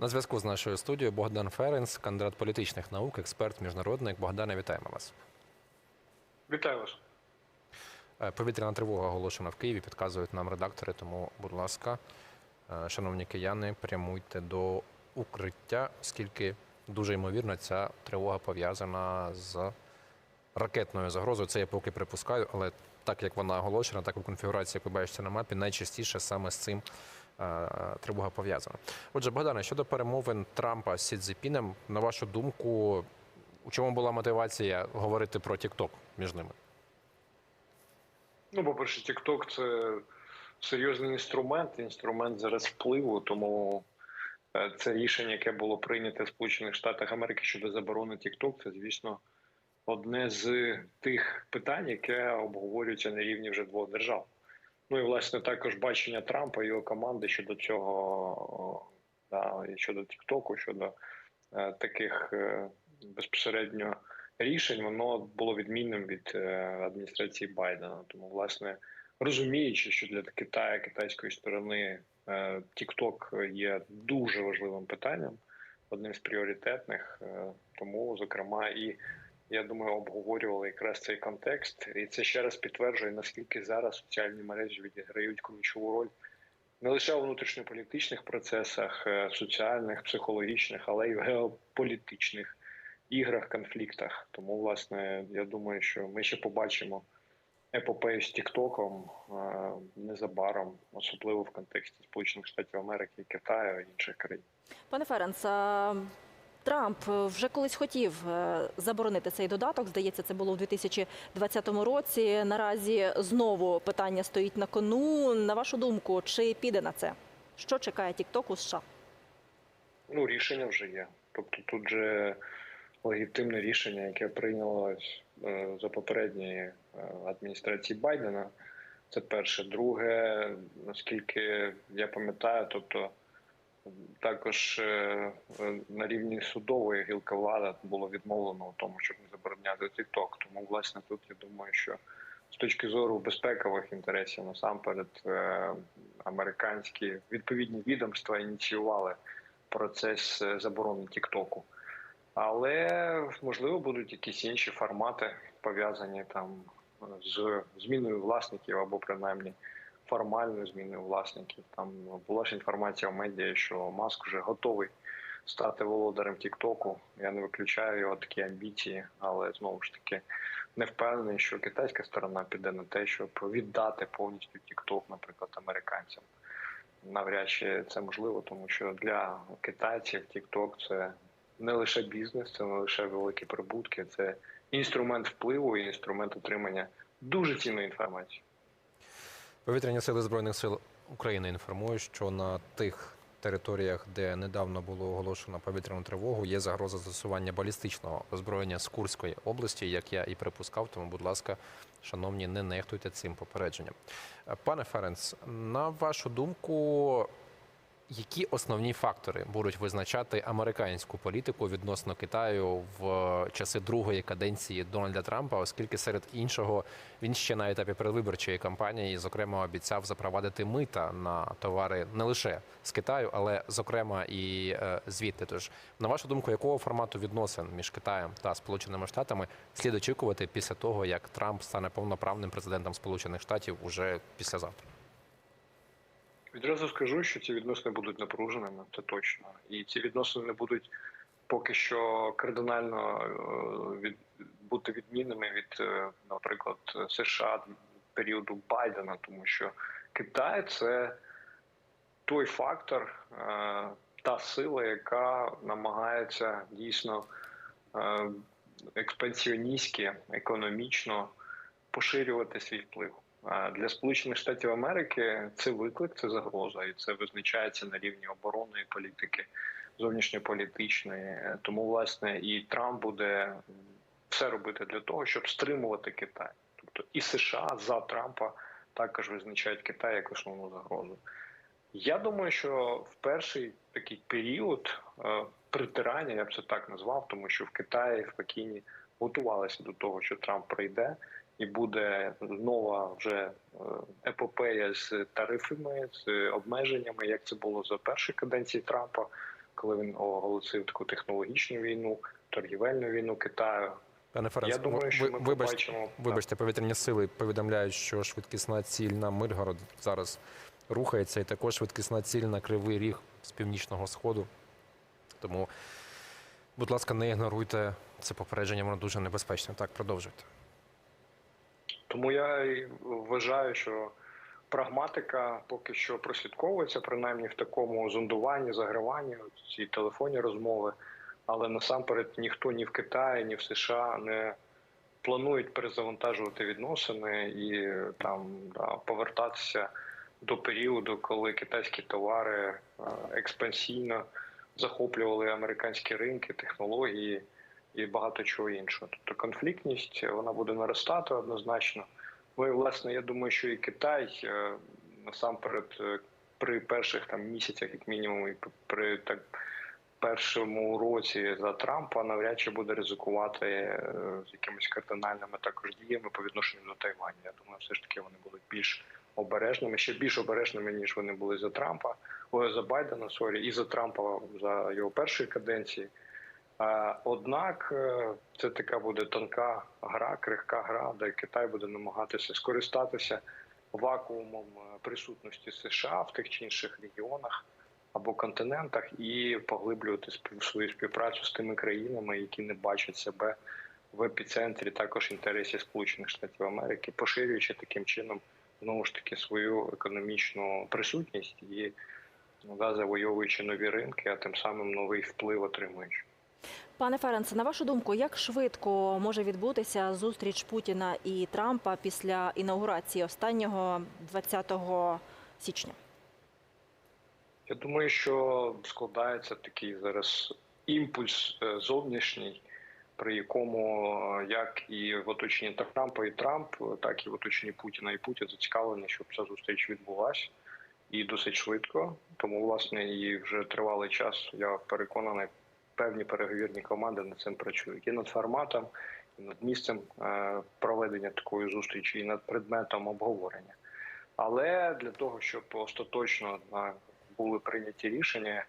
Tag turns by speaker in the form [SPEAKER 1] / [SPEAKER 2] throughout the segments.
[SPEAKER 1] На зв'язку з нашою студією Богдан Ференс, кандидат політичних наук, експерт, міжнародник. Богдане, вітаємо вас.
[SPEAKER 2] Вітаю вас.
[SPEAKER 1] Е, Повітряна тривога оголошена в Києві. Підказують нам редактори. Тому, будь ласка, е, шановні кияни, прямуйте до укриття, оскільки дуже ймовірно ця тривога пов'язана з ракетною загрозою. Це я поки припускаю, але так як вона оголошена, так в конфігурації, як ви бачите на мапі, найчастіше саме з цим тривога пов'язана. Отже, Богдане, щодо перемовин Трампа з Сідзіпінем, на вашу думку, у чому була мотивація говорити про TikTok між ними?
[SPEAKER 2] Ну, по-перше, TikTok – це серйозний інструмент, інструмент зараз впливу, тому е, це рішення, яке було прийнято в Сполучених Штатах Америки щодо заборони TikTok, це, звісно, одне з тих питань, яке обговорюється на рівні вже двох держав. Ну і власне також бачення Трампа і його команди щодо цього, да, щодо TikTok, щодо е, таких е, безпосередньо рішень, воно було відмінним від е, адміністрації Байдена. Тому, власне, розуміючи, що для Китаю, китайської сторони е, TikTok є дуже важливим питанням, одним з пріоритетних, е, тому, зокрема, і я думаю, обговорювали якраз цей контекст, і це ще раз підтверджує, наскільки зараз соціальні мережі відіграють ключову роль не лише у внутрішньополітичних процесах, е, соціальних, психологічних, але й в геополітичних іграх, конфліктах. Тому, власне, я думаю, що ми ще побачимо епопею з Тіктоком е, незабаром, особливо в контексті Сполучених Штатів Америки, Китаю і інших країн.
[SPEAKER 3] Пане Ференц, а Трамп вже колись хотів е, заборонити цей додаток. Здається, це було у 2020 році. Наразі знову питання стоїть на кону. На вашу думку, чи піде на це? Що чекає TikTok у США?
[SPEAKER 2] Ну, рішення вже є. Тобто тут же легітимне рішення, яке прийнялось е, за попередньої е, адміністрації Байдена. Це перше. Друге, наскільки я пам'ятаю, тобто також е, е, на рівні судової гілки влади було відмовлено у тому, щоб не забороняти TikTok. Тому, власне, тут я думаю, що з точки зору безпекових інтересів насамперед е, американські відповідні відомства ініціювали процес заборони Тіктоку. Але можливо будуть якісь інші формати пов'язані там з зміною власників або принаймні формальною зміною власників. Там була ж інформація в медіа, що Маск вже готовий стати володарем Тіктоку. Я не виключаю його такі амбіції, але знову ж таки не впевнений, що китайська сторона піде на те, щоб віддати повністю Тікток, наприклад, американцям. Навряд чи це можливо, тому що для китайців TikTok – це не лише бізнес, це не лише великі прибутки, це інструмент впливу і інструмент отримання дуже цінної інформації.
[SPEAKER 1] Повітряні сили збройних сил України інформують, що на тих територіях, де недавно було оголошено повітряну тривогу, є загроза застосування балістичного озброєння з Курської області, як я і припускав. Тому, будь ласка, шановні, не нехтуйте цим попередженням. Пане Ференц, на вашу думку, які основні фактори будуть визначати американську політику відносно Китаю в часи другої каденції Дональда Трампа, оскільки серед іншого він ще на етапі передвиборчої кампанії, зокрема, обіцяв запровадити мита на товари не лише з Китаю, але зокрема і е, звідти. Тож, на вашу думку, якого формату відносин між Китаєм та Сполученими Штатами слід очікувати після того, як Трамп стане повноправним президентом Сполучених Штатів уже післязавтра?
[SPEAKER 2] Відразу скажу, що ці відносини будуть напруженими, це точно. І ці відносини не будуть поки що кардинально е, від, бути відмінними від, е, наприклад, США періоду Байдена, тому що Китай це той фактор, е, та сила, яка намагається дійсно експансіоністськи, економічно поширювати свій вплив. Для Сполучених Штатів Америки це виклик, це загроза, і це визначається на рівні оборонної політики, зовнішньополітичної. Тому, власне, і Трамп буде все робити для того, щоб стримувати Китай. Тобто і США за Трампа також визначають Китай як основну загрозу. Я думаю, що в перший такий період е, притирання, я б це так назвав, тому що в Китаї в Пекіні готувалися до того, що Трамп прийде і буде нова вже е, епопея з тарифами, з обмеженнями, як це було за першої каденції Трампа, коли він оголосив таку технологічну війну, торгівельну війну Китаю.
[SPEAKER 1] Пане Ференц,
[SPEAKER 2] Я думаю, що ми
[SPEAKER 1] вибачте,
[SPEAKER 2] побачимо
[SPEAKER 1] вибачте, повітряні сили повідомляють, що швидкісна ціль на Миргород зараз рухається, і також швидкісна ціль на Кривий Ріг з північного сходу. Тому, будь ласка, не ігноруйте це попередження, воно дуже небезпечне. Так, продовжуйте.
[SPEAKER 2] Тому я вважаю, що прагматика поки що прослідковується, принаймні в такому зондуванні, заграванні, ці телефонні розмови. Але насамперед ніхто ні в Китаї, ні в США не планують перезавантажувати відносини і там да, повертатися до періоду, коли китайські товари е, експансійно захоплювали американські ринки, технології і багато чого іншого. Тобто конфліктність вона буде наростати однозначно. Ну і власне, я думаю, що і Китай е, насамперед е, при перших там місяцях, як мінімум, і при так першому році за Трампа навряд чи буде ризикувати е, з якимись кардинальними також діями по відношенню до Тайваню. Я думаю, все ж таки вони будуть більш обережними, ще більш обережними ніж вони були за Трампа, ой, за Байдена, сорі, і за Трампа за його першої каденції. Однак е, це така буде тонка гра, крихка гра, де Китай буде намагатися скористатися вакуумом е, присутності США в тих чи інших регіонах або континентах і поглиблювати свою співпрацю з тими країнами, які не бачать себе в епіцентрі також інтересів Сполучених Штатів Америки, поширюючи таким чином знову ж таки свою економічну присутність і да, завойовуючи нові ринки, а тим самим новий вплив отримуючи.
[SPEAKER 3] Пане Ференце, на вашу думку, як швидко може відбутися зустріч Путіна і Трампа після інаугурації останнього 20 січня?
[SPEAKER 2] Я думаю, що складається такий зараз імпульс е, зовнішній, при якому е, як і в оточенні Трампа і Трамп, так і в оточенні Путіна і Путін зацікавлені, щоб ця зустріч відбулася і досить швидко. Тому, власне, і вже тривалий час я переконаний, певні переговірні команди над цим працюють і над форматом, і над місцем е, проведення такої зустрічі, і над предметом обговорення. Але для того, щоб остаточно е, були прийняті рішення,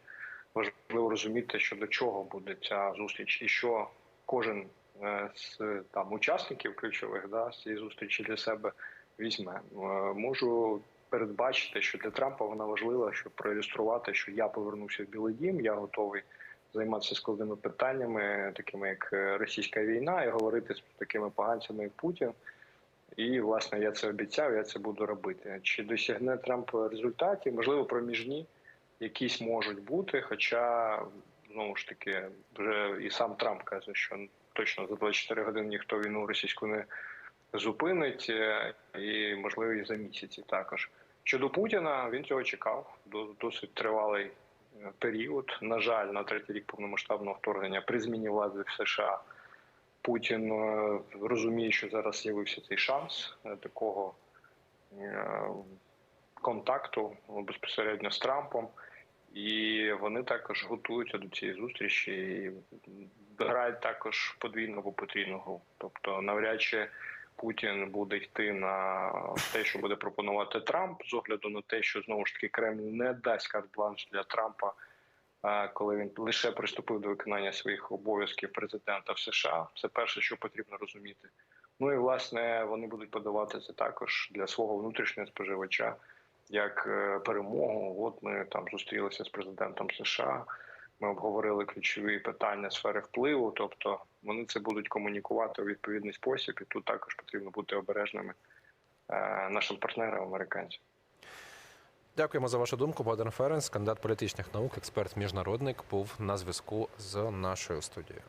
[SPEAKER 2] важливо розуміти, що до чого буде ця зустріч, і що кожен е, з там учасників ключових да, з цієї зустрічі для себе візьме. Можу передбачити, що для Трампа вона важлива, щоб проілюструвати, що я повернувся в Білий Дім, я готовий займатися складними питаннями, такими як е, російська війна, і говорити з такими поганцями, як Путін. І власне я це обіцяв, я це буду робити. Чи досягне Трамп результатів? Можливо, проміжні якісь можуть бути. Хоча знову ж таки, вже і сам Трамп каже, що точно за 24 години ніхто війну російську не зупинить, е, і можливо і за місяці також. Щодо Путіна, він цього чекав До- досить тривалий період. На жаль, на третій рік повномасштабного вторгнення при зміні влади в США. Путін е, розуміє, що зараз з'явився цей шанс е, такого е, контакту безпосередньо з Трампом, і вони також готуються до цієї зустрічі і грають також подвійну або гру. Тобто, навряд чи Путін буде йти на те, що буде пропонувати Трамп, з огляду на те, що знову ж таки Кремль не дасть карт-бланш для Трампа е, коли він лише приступив до виконання своїх обов'язків президента в США. Це перше, що потрібно розуміти. Ну і власне вони будуть подавати це також для свого внутрішнього споживача як е, перемогу. От ми там зустрілися з президентом США. Ми обговорили ключові питання сфери впливу. Тобто вони це будуть комунікувати у відповідний спосіб, і тут також потрібно бути обережними е, нашим партнерам американцям.
[SPEAKER 1] Дякуємо за вашу думку. Богдан Ференс, кандидат політичних наук, експерт міжнародник, був на зв'язку з нашою студією.